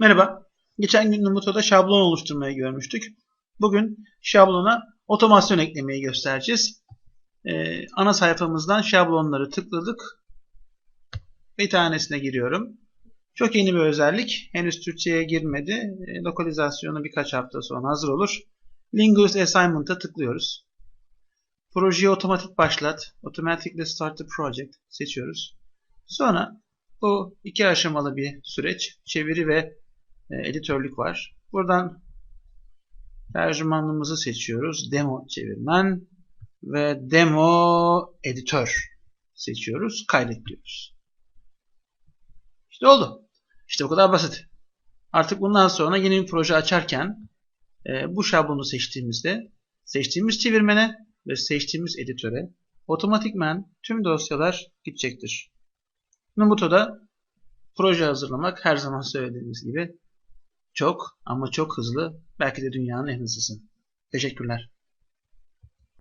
Merhaba. Geçen gün Numuto'da şablon oluşturmayı görmüştük. Bugün şablona otomasyon eklemeyi göstereceğiz. Ee, ana sayfamızdan şablonları tıkladık. Bir tanesine giriyorum. Çok yeni bir özellik. Henüz Türkçe'ye girmedi. E, lokalizasyonu birkaç hafta sonra hazır olur. Linguist Assignment'a tıklıyoruz. Projeyi otomatik başlat. Automatically start the project seçiyoruz. Sonra bu iki aşamalı bir süreç. Çeviri ve e, editörlük var. Buradan tercümanlığımızı seçiyoruz. Demo çevirmen ve demo editör seçiyoruz. Kaydet diyoruz. İşte oldu. İşte o kadar basit. Artık bundan sonra yeni bir proje açarken e, bu şablonu seçtiğimizde seçtiğimiz çevirmene ve seçtiğimiz editöre otomatikmen tüm dosyalar gidecektir. Nubuto'da proje hazırlamak her zaman söylediğimiz gibi çok ama çok hızlı belki de dünyanın en hızlısı. Teşekkürler.